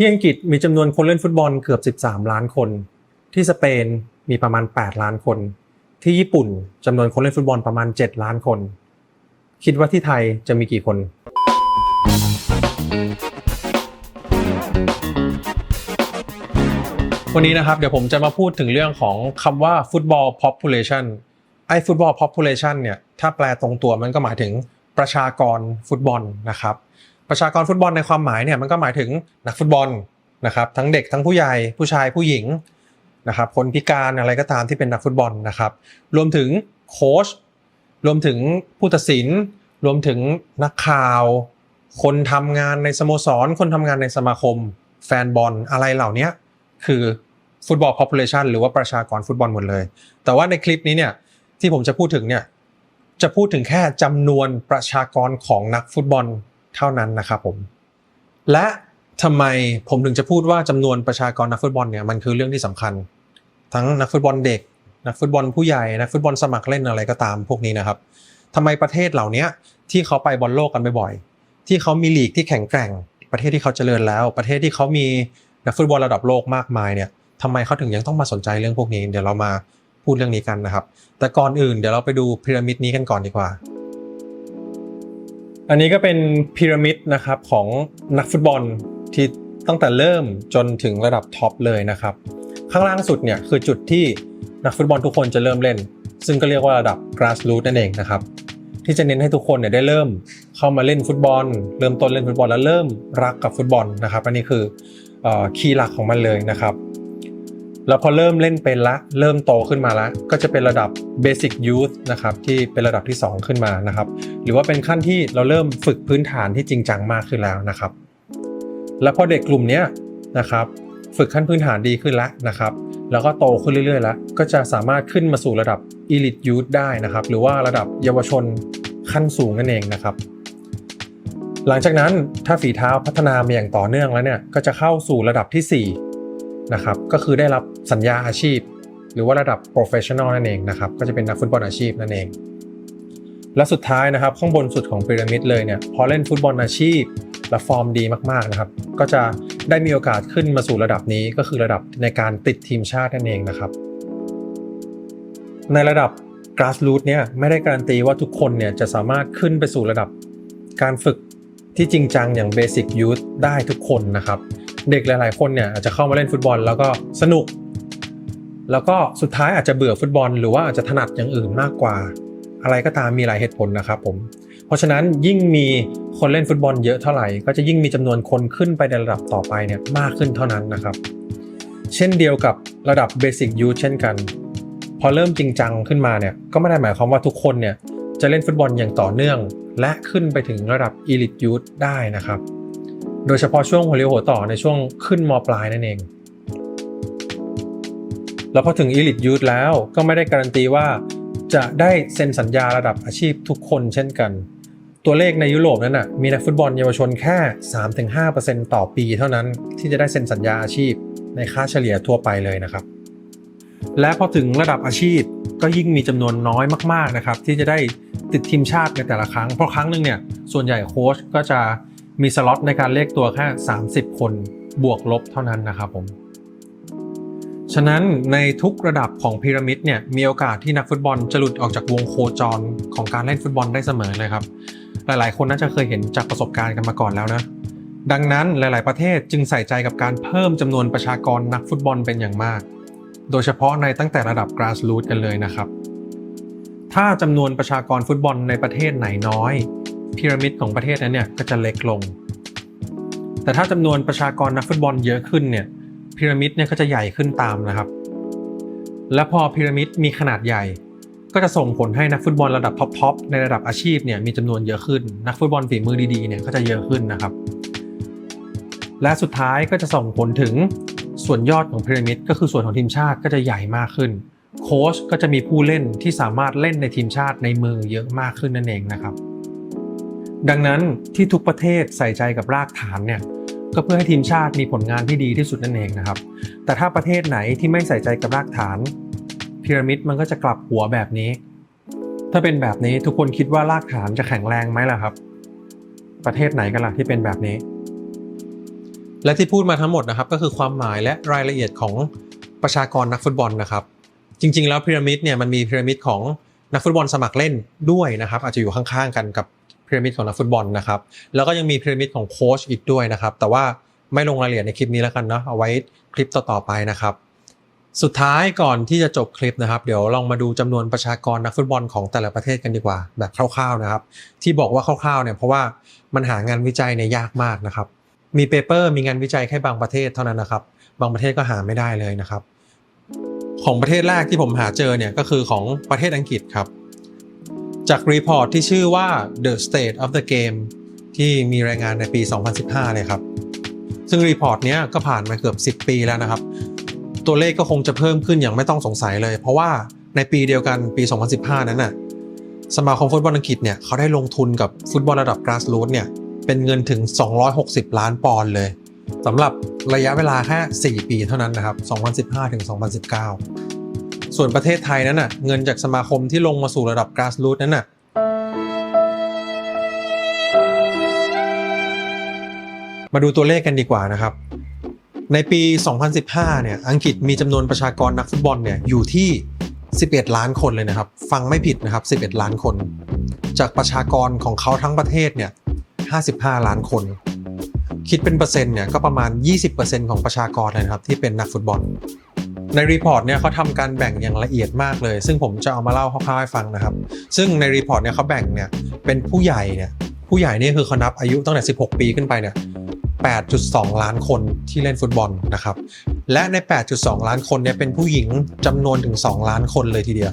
ที่อังกฤษมีจำนวนคนเล่นฟุตบอลเกือบ 13 ล้านคน ที่สเปนมีประมาณ 8 ล้านคน ที่ญี่ปุ่นจำนวนคนเล่นฟุตบอลประมาณ 7 ล้านคน คิดว่าที่ไทยจะมีกี่คน วันนี้นะครับเดี๋ยวผมจะมาพูดถึงเรื่องของคำว่า football population ไอ้ football population เนี่ยถ้าแปลตรงตัวมันก็หมายถึงประชากรฟุตบอลนะครับ ประชากรฟุตบอลในความหมายเนี่ยมันก็หมายถึงนักฟุตบอลนะครับทั้งเด็กทั้งผู้ใหญ่ผู้ชายผู้หญิงนะครับคนพิการอะไรก็ตามที่เป็นนักฟุตบอลนะครับ รวมถึงโค้ชรวมถึงผู้ตัดสิน รวมถึงนักข่าว คนทำงานในสโมสร คนทำงานในสมาคม แฟนบอลอะไรเหล่านี้คือฟุตบอล population หรือว่าประชากรฟุตบอลหมดเลย แต่ว่าในคลิปนี้เนี่ยที่ผมจะพูดถึงเนี่ยจะพูดถึงแค่จำนวนประชากรของนักฟุตบอล เท่านั้นนะครับผม และทำไมผมถึงจะพูดว่าจำนวนประชากรนักฟุตบอลเนี่ยมันคือเรื่องที่สำคัญ ทั้งนักฟุตบอลเด็ก นักฟุตบอลผู้ใหญ่นักฟุตบอลสมัครเล่นอะไรก็ตามพวกนี้นะครับทำไมประเทศเหล่านี้ที่เขาไปบอลโลกกันบ่อยๆที่เขามีลีกที่แข็งแกร่ง ประเทศที่เขาเจริญแล้ว ประเทศที่เขามีนักฟุตบอลระดับโลกมากมายเนี่ยทำไมเขาถึงยังต้องมาสนใจเรื่องพวกนี้ เดี๋ยวเรามาพูดเรื่องนี้กันนะครับ แต่ก่อนอื่นเดี๋ยวเราไปดูพีระมิดนี้กันก่อนดีกว่า อันนี้ก็เป็นพีระมิดนะครับของนักฟุตบอลที่ตั้งแต่เริ่มจนถึงระดับท็อปเลยนะครับ ข้างล่างสุดเนี่ยคือจุดที่นักฟุตบอลทุกคนจะเริ่มเล่น ซึ่งก็เรียกว่าระดับ grassroots นั่นเองนะครับ ที่จะเน้นให้ทุกคนเนี่ยได้เริ่มเข้ามาเล่นฟุตบอล เริ่มต้นเล่นฟุตบอลแล้วเริ่มรักกับฟุตบอลนะครับ อันนี้คือคีย์หลักของมันเลยนะครับ แล้วพอเริ่มเล่นเป็นละ เริ่มโตขึ้นมาละ ก็จะเป็นระดับ Basic Youth นะครับที่เป็นระดับที่ 2 ขึ้นมานะครับ หรือว่าเป็นขั้นที่เราเริ่มฝึกพื้นฐานที่จริงจังมากขึ้นแล้วนะครับ แล้วพอเด็กกลุ่มนี้นะครับฝึกขั้นพื้นฐานดีขึ้นแล้วนะครับ แล้วก็โตขึ้นเรื่อยๆแล้วก็จะสามารถขึ้นมาสู่ระดับ Elite Youth ได้นะครับ หรือว่าระดับเยาวชนขั้นสูงนั่นเองนะครับ หลังจากนั้นถ้าฝีเท้าพัฒนามาอย่างต่อเนื่องแล้วเนี่ยก็จะเข้าสู่ระดับที่ 4 นะครับก็คือได้รับสัญญาอาชีพ หรือว่าระดับ professional นั่นเองนะครับก็จะเป็นนักฟุตบอลอาชีพนั่นเอง และสุดท้ายนะครับข้างบนสุดของพีระมิดเลยเนี่ยพอเล่นฟุตบอลอาชีพและฟอร์มดีมากๆนะครับก็จะได้มีโอกาสขึ้นมาสู่ระดับนี้ก็คือระดับในการติดทีมชาตินั่นเองนะครับ ในระดับ grassroots เนี่ยไม่ได้การันตีว่าทุกคนเนี่ยจะสามารถขึ้นไปสู่ระดับการฝึกที่จริงจังอย่าง basic youth ได้ทุกคนนะครับ เด็กหลาย ๆ คนเนี่ยอาจจะเข้ามาเล่นฟุตบอลแล้วก็สนุก แล้วก็สุดท้ายอาจจะเบื่อฟุตบอล หรือว่าอาจจะถนัดอย่างอื่นมากกว่า อะไรก็ตามมีหลายเหตุผลนะครับผมเพราะฉะนั้นยิ่งมีคนเล่นฟุตบอลเยอะเท่าไหร่ ก็จะยิ่งมีจำนวนคนขึ้นไปในระดับต่อไปเนี่ยมากขึ้นเท่านั้นนะครับ เช่นเดียวกับระดับ Basic Youth เช่นกัน พอเริ่มจริงจังขึ้นมาเนี่ยก็ไม่ได้หมายความว่าทุกคนเนี่ยจะเล่นฟุตบอลอย่างต่อเนื่อง และขึ้นไปถึงระดับ Elite Youth ได้นะครับ โดยเฉพาะช่วงหัวเรียวหัวต่อในช่วงขึ้นมปลายนั่นเอง แล้วพอถึง Elite Youth แล้วก็ไม่ได้การันตีว่าจะได้เซ็นสัญญาระดับอาชีพทุกคนเช่นกัน ตัวเลขในยุโรปนั้นนะมีนักฟุตบอลเยาวชนแค่ 3-5%ต่อปีเท่านั้นที่จะได้เซ็นสัญญาอาชีพในค่าเฉลี่ยทั่วไปเลยนะครับ และพอถึงระดับอาชีพก็ยิ่งมีจำนวนน้อยมากๆนะครับที่จะได้ติดทีมชาติในแต่ละครั้ง เพราะครั้งหนึ่งเนี่ยส่วนใหญ่โค้ชก็จะ มีสล็อตในการเลขตัวแค่ 30 คนบวกลบเท่านั้นนะครับผมฉะนั้นในทุกระดับของพีระมิดเนี่ยมีโอกาสที่นักฟุตบอลจะหลุดออกจากวงโคจรของการเล่นฟุตบอลได้เสมอเลยครับ หลายๆ คนน่าจะเคยเห็นจากประสบการณ์กันมาก่อนแล้วนะ ดังนั้นหลาย ๆ ประเทศจึงใส่ใจกับการเพิ่มจำนวนประชากรนักฟุตบอลเป็นอย่างมาก โดยเฉพาะในตั้งแต่ระดับ grassroots กันเลยนะครับ ถ้าจำนวนประชากรฟุตบอลในประเทศไหนน้อย พีระมิดของประเทศนั้นเนี่ยก็จะเล็กลง แต่ถ้าจำนวนประชากรนักฟุตบอลเยอะขึ้นเนี่ยพีระมิดเนี่ยก็จะใหญ่ขึ้นตามนะครับ และพอพีระมิดมีขนาดใหญ่ ก็จะส่งผลให้นักฟุตบอลระดับท็อปๆในระดับอาชีพเนี่ยมีจำนวนเยอะขึ้น นักฟุตบอลฝีมือดีๆเนี่ยก็จะเยอะขึ้นนะครับ และสุดท้ายก็จะส่งผลถึงส่วนยอดของพีระมิดก็คือส่วนของทีมชาติก็จะใหญ่มากขึ้น โค้ชก็จะมีผู้เล่นที่สามารถเล่นในทีมชาติในมือเยอะมากขึ้นนั่นเองนะครับ ดังนั้นที่ทุกประเทศใส่ใจกับรากฐานเนี่ยก็เพื่อให้ทีมชาติมีผลงานที่ดีที่สุดนั่นเองนะครับ แต่ถ้าประเทศไหนที่ไม่ใส่ใจกับรากฐานพีระมิดมันก็จะกลับหัวแบบนี้ ถ้าเป็นแบบนี้ทุกคนคิดว่ารากฐานจะแข็งแรงไหมล่ะครับ ประเทศไหนกันล่ะที่เป็นแบบนี้ และที่พูดมาทั้งหมดนะครับ ก็คือความหมายและรายละเอียดของประชากรนักฟุตบอลนะครับ จริง ๆ แล้วพีระมิดเนี่ยมันมีพีระมิดของนักฟุตบอลสมัครเล่นด้วยนะครับ อาจจะอยู่ข้างๆกันกับ พีระมิดของนักฟุตบอลนะครับ แล้วก็ยังมีพีระมิดของโค้ชอีกด้วยนะครับ แต่ว่าไม่ลงรายละเอียดในคลิปนี้แล้วกันเนาะเอาไว้คลิปต่อๆไปนะครับ สุดท้ายก่อนที่จะจบคลิปนะครับ เดี๋ยวลองมาดูจำนวนประชากรนักฟุตบอลของแต่ละประเทศกันดีกว่าแบบคร่าวๆนะครับ ที่บอกว่าคร่าวๆเนี่ยเพราะว่ามันหางานวิจัยเนี่ยยากมากนะครับ มีเปเปอร์มีงานวิจัยแค่บางประเทศเท่านั้นนะครับ บางประเทศก็หาไม่ได้เลยนะครับ ของประเทศแรกที่ผมหาเจอเนี่ยก็คือของประเทศอังกฤษครับ จากรีพอร์ตที่ชื่อว่า The State of the Game ที่มีรายงานในปี 2015 เลยครับ ซึ่งรีพอร์ตเนี้ยก็ผ่านมาเกือบ 10 ปีแล้วนะครับ ตัวเลขก็คงจะเพิ่มขึ้นอย่างไม่ต้องสงสัยเลย เพราะว่าในปีเดียวกันปี 2015 นั้นน่ะสมาคมฟุตบอลอังกฤษเนี่ยเขาได้ลงทุนกับฟุตบอลระดับกราสรูทเนี่ยเป็นเงินถึง 260 ล้านปอนด์เลยสำหรับระยะเวลาแค่ 4 ปีเท่านั้นนะครับ 2015 ถึง 2019 ส่วนประเทศไทยนั้นน่ะเงินจากสมาคมที่ลงมาสู่ระดับกราสรูทนั้นน่ะมาดูตัวเลขกันดีกว่านะครับ ในปี 2015 เนี่ย อังกฤษมีจำนวนประชากรนักฟุตบอลเนี่ยอยู่ที่ 11 ล้านคนเลยนะครับ ฟังไม่ผิดนะครับ 11 ล้านคน จากประชากรของเขาทั้งประเทศเนี่ย 55 ล้านคน คิดเป็นเปอร์เซ็นต์เนี่ยก็ประมาณ 20%ของประชากรเลยนะครับที่เป็นนักฟุตบอล ในรีพอร์ตเนี่ยเขาทำการแบ่งอย่างละเอียดมากเลย ซึ่งผมจะเอามาเล่าคร่าวๆให้ฟังนะครับ ซึ่งในรีพอร์ตเนี่ยเขาแบ่งเนี่ยเป็นผู้ใหญ่เนี่ยผู้ใหญ่นี่คือเขานับอายุตั้งแต่ 16 ปีขึ้นไปเนี่ย8.2 ล้านคนที่เล่นฟุตบอลนะครับ และใน 8.2 ล้านคนเนี่ยเป็นผู้หญิงจำนวนถึง 2 ล้านคนเลยทีเดียว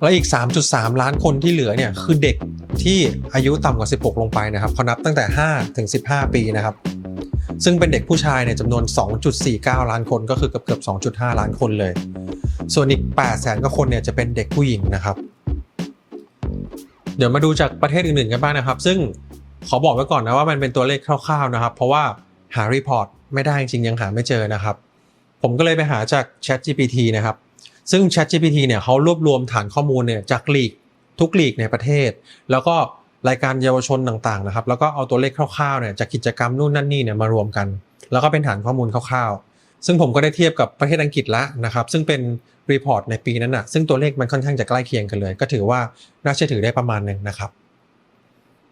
แล้วอีก 3.3 ล้านคนที่เหลือเนี่ยคือเด็กที่อายุต่ำกว่า 16 ลงไปนะครับเขานับตั้งแต่5ถึง15 ปีนะครับ ซึ่งเป็นเด็กผู้ชายเนี่ยจำนวน 2.49 ล้านคนก็คือเกือบเกือบ 2.5 ล้านคนเลย ส่วนอีก 8 แสนกว่าคนเนี่ยจะเป็นเด็กผู้หญิงนะครับ เดี๋ยวมาดูจากประเทศอื่นๆกันบ้างนะครับ ซึ่งขอบอกไว้ก่อนนะว่ามันเป็นตัวเลขคร่าวๆนะครับ เพราะว่าหารีพอร์ตไม่ได้จริงยังหาไม่เจอนะครับ ผมก็เลยไปหาจาก Chat GPT นะครับ ซึ่ง Chat GPT เนี่ยเขารวบรวมฐานข้อมูลเนี่ยจากลีกทุกลีกในประเทศ แล้วก็ รายการเยาวชนต่างๆนะครับแล้วก็เอาตัวเลขคร่าวๆเนี่ยจากกิจกรรมนู่นนั่นนี่เนี่ยมารวมกัน แล้วก็เป็นฐานข้อมูลคร่าวๆ ซึ่งผมก็ได้เทียบกับประเทศอังกฤษแล้วนะครับซึ่งเป็นรีพอร์ตในปีนั้นนะซึ่งตัวเลขมันค่อนข้างจะใกล้เคียงกันเลย ก็ถือว่าน่าเชื่อถือได้ประมาณหนึ่งนะครับ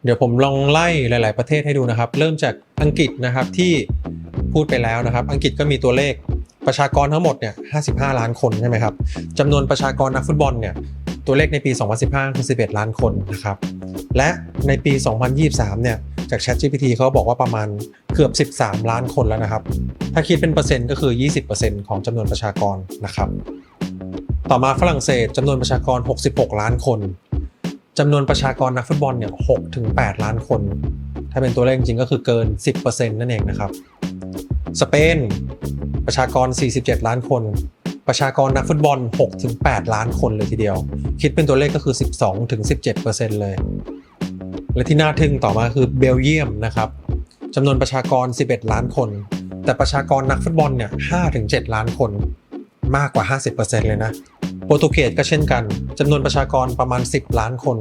เดี๋ยวผมลองไล่หลาย ๆประเทศให้ดูนะครับ เริ่มจากอังกฤษนะครับที่พูดไปแล้วนะครับ อังกฤษก็มีตัวเลขประชากรทั้งหมดเนี่ย 55 ล้านคนใช่ไหมครับจำนวนประชากรนักฟุตบอลเนี่ย ตัวเลขในปี 2015 คือ 11 ล้านคนนะครับ และในปี 2023 เนี่ย จาก ChatGPT เขาบอกว่าประมาณเกือบ 13 ล้านคนแล้วนะครับ ถ้าคิดเป็นเปอร์เซ็นต์ก็คือ 20%ของจำนวนประชากรนะครับ ต่อมาฝรั่งเศสจำนวนประชากร 66 ล้านคนจำนวนประชากรนักฟุตบอลเนี่ย6ถึง 8 ล้านคน ถ้าเป็นตัวเลขจริงก็คือเกิน 10%นั่นเองนะครับ สเปนประชากร 47 ล้านคน ประชากรนักฟุตบอล6ถึง8ล้านคนเลยทีเดียว คิดเป็นตัวเลขก็คือ 12ถึง17%เลย และที่น่าทึ่งต่อมาคือเบลเยียมนะครับจำนวนประชากร 11 ล้านคน แต่ประชากรนักฟุตบอลเนี่ย5ถึง7ล้านคน มากกว่า 50%เลยนะ โปรตุเกสก็เช่นกันจำนวนประชากรประมาณ 10 ล้านคน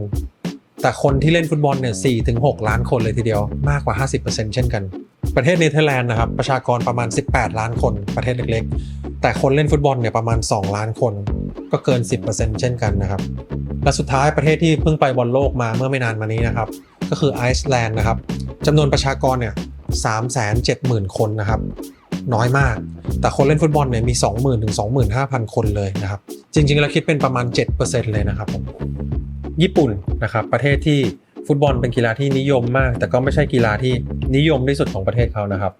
แต่คนที่เล่นฟุตบอลเนี่ย4ถึง6ล้านคนเลยทีเดียว มากกว่า 50%เช่นกันประเทศเนเธอร์แลนด์นะครับประชากรประมาณ 18 ล้านคนประเทศเล็ก แต่คนเล่นฟุตบอลเนี่ยประมาณ 2 ล้านคนก็เกิน 10%เช่นกันนะครับ และสุดท้ายประเทศที่เพิ่งไปบอลโลกมาเมื่อไม่นานมานี้นะครับ ก็คือไอซ์แลนด์นะครับจำนวนประชากรเนี่ย370,000 คนนะครับ น้อยมาก แต่คนเล่นฟุตบอลเนี่ยมี 20,000ถึง25,000 คนเลยนะครับ จริงๆแล้วคิดเป็นประมาณ 7%เลยนะครับญี่ปุ่นนะครับ ประเทศที่ฟุตบอลเป็นกีฬาที่นิยมมาก แต่ก็ไม่ใช่กีฬาที่นิยมที่สุดของประเทศเขานะครับ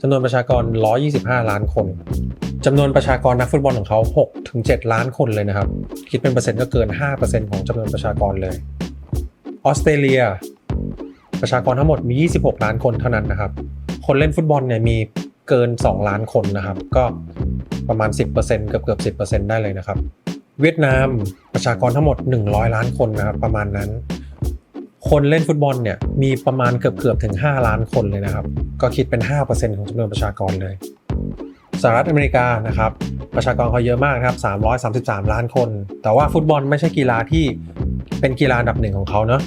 จำนวนประชากร 125 ล้านคน จำนวนประชากรนักฟุตบอลของเขา6ถึง7ล้านคนเลยนะครับ คิดเป็นเปอร์เซ็นต์ก็เกิน 5%ของจำนวนประชากรเลย ออสเตรเลีย ประชากรทั้งหมดมี 26 ล้านคนเท่านั้นนะครับ คนเล่นฟุตบอลเนี่ยมีเกิน 2 ล้านคนนะครับ ก็ประมาณ 10%เกือบเกือบ10%ได้เลยนะครับ เวียดนามประชากรทั้งหมด 100 ล้านคนนะครับประมาณนั้น คนเล่นฟุตบอลเนี่ยมีประมาณเกือบเกือบถึง 5 ล้านคนเลยนะครับ ก็คิดเป็น 5%ของจำนวนประชากรเลย สหรัฐอเมริกานะครับประชากรเขาเยอะมากครับ333 ล้านคน แต่ว่าฟุตบอลไม่ใช่กีฬาที่เป็นกีฬาอันดับหนึ่งของเขาเนาะ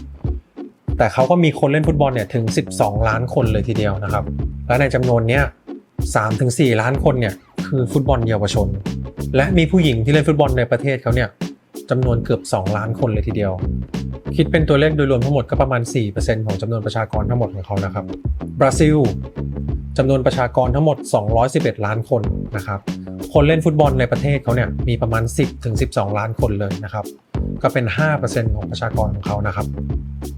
แต่เขาก็มีคนเล่นฟุตบอลเนี่ยถึง 12 ล้านคนเลยทีเดียวนะครับ และในจำนวนเนี้ย3-4 ล้านคนเนี่ยคือฟุตบอลเยาวชน และมีผู้หญิงที่เล่นฟุตบอลในประเทศเขาเนี่ยจำนวนเกือบ 2 ล้านคนเลยทีเดียว คิดเป็นตัวเลขโดยรวมทั้งหมดก็ประมาณ 4%ของจำนวนประชากรทั้งหมดของเขานะครับบราซิล จำนวนประชากรทั้งหมด 211 ล้านคนนะครับ คนเล่นฟุตบอลในประเทศเขาเนี่ยมีประมาณ 10-12 ล้านคนเลยนะครับ ก็เป็น 5%ของประชากรของเขานะครับ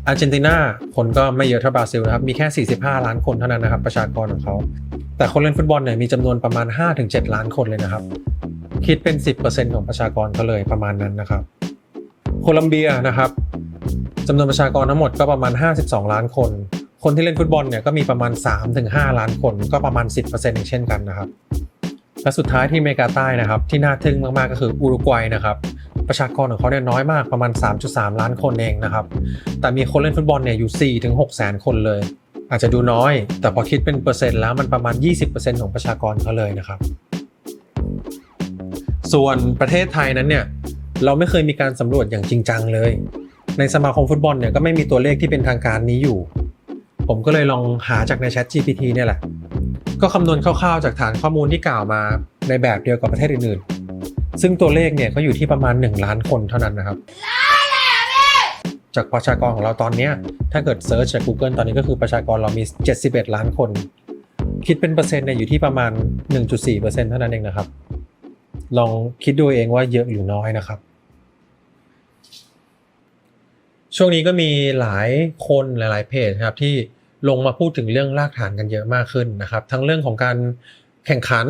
อาร์เจนตินาคนก็ไม่เยอะเท่าบราซิลนะครับ มีแค่ 45 ล้านคนเท่านั้นนะครับ ประชากรของเขา แต่คนเล่นฟุตบอลเนี่ยมีจำนวนประมาณ 5-7 ล้านคนเลยนะครับ คิดเป็น 10%ของประชากรเขาเลยประมาณนั้นนะครับ โคลัมเบียนะครับจำนวนประชากรทั้งหมดก็ประมาณ 52 ล้านคน คนที่เล่นฟุตบอลเนี่ยก็มีประมาณ 3-5 ล้านคนก็ประมาณ 10%อเช่นกันนะครับ และสุดท้ายที่เมกาใต้นะครับ ที่น่าทึ่งมากๆก็คืออุรุกวัยนะครับ ประชากรของเขาเนี่ยน้อยมากประมาณ 3.3 ล้านคนเองนะครับ แต่มีคนเล่นฟุตบอลเนี่ยอยู่4ถึง6แสนคนเลย อาจจะดูน้อย แต่พอคิดเป็นเปอร์เซ็นต์แล้วมันประมาณ 20%ของประชากรเขาเลยนะครับ ส่วนประเทศไทยนั้นเนี่ยเราไม่เคยมีการสำรวจอย่างจริงจังเลย ในสมาคมฟุตบอลเนี่ยก็ไม่มีตัวเลขที่เป็นทางการนี้อยู่ ผมก็เลยลองหาจากใน Chat GPT เนี่ยแหละ ก็คำนวณคร่าวๆจากฐานข้อมูลที่กล่าวมาในแบบเดียวกับประเทศอื่นๆ ซึ่งตัวเลขเนี่ยก็อยู่ที่ประมาณ 1 ล้านคนเท่านั้นนะครับ จากประชากรของเราตอนนี้ถ้าเกิดเซิร์ชจาก Google ตอนนี้ก็คือประชากรเรามี 71 ล้านคน คิดเป็นเปอร์เซ็นต์เนี่ยอยู่ที่ประมาณ 1.4%เท่านั้นเองนะครับ ลองคิดดูเองว่าเยอะหรือน้อยนะครับ ช่วงนี้ก็มีหลายคนหลาย ๆ เพจครับที่ลงมาพูดถึงเรื่องรากฐานกันเยอะมากขึ้นนะครับ ทั้งเรื่องของการแข่งขัน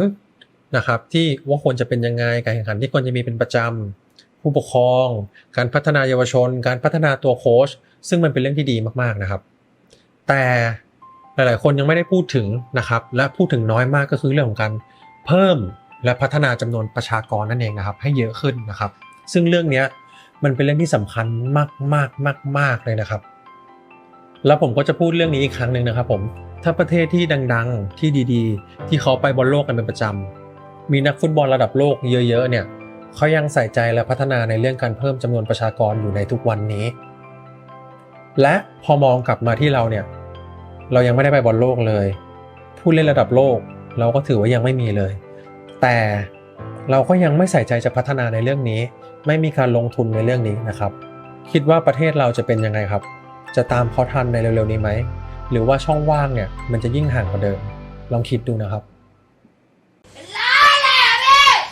นะครับ ที่ว่าควรจะเป็นยังไงการแข่งขันที่ควรจะมีเป็นประจำผู้ปกครอง การพัฒนาเยาวชน การพัฒนาตัวโค้ชซึ่งมันเป็นเรื่องที่ดีมากๆนะครับ แต่หลาย ๆ คนยังไม่ได้พูดถึงนะครับ และพูดถึงน้อยมากก็คือเรื่องของการเพิ่มและพัฒนาจำนวนประชากรนั่นเองนะครับ ให้เยอะขึ้นนะครับ ซึ่งเรื่องนี้ มันเป็นเรื่องที่สำคัญมากมากมากมากเลยนะครับ แล้วผมก็จะพูดเรื่องนี้อีกครั้งหนึ่งนะครับผมถ้าประเทศที่ดังๆที่ดีๆ ที่เขาไปบอลโลกกันเป็นประจำมีนักฟุตบอลระดับโลกเยอะๆเนี่ยเขายังใส่ใจและพัฒนาในเรื่องการเพิ่มจำนวนประชากรอยู่ในทุกวันนี้ และพอมองกลับมาที่เราเนี่ยเรายังไม่ได้ไปบอลโลกเลยผู้เล่นระดับโลกเราก็ถือว่ายังไม่มีเลย แต่เราก็ยังไม่ใส่ใจจะพัฒนาในเรื่องนี้ ไม่มีการลงทุนในเรื่องนี้นะครับ คิดว่าประเทศเราจะเป็นยังไงครับ จะตามเขาทันในเร็วๆนี้ไหม หรือว่าช่องว่างเนี่ยมันจะยิ่งห่างกว่าเดิม ลองคิดดูนะครับ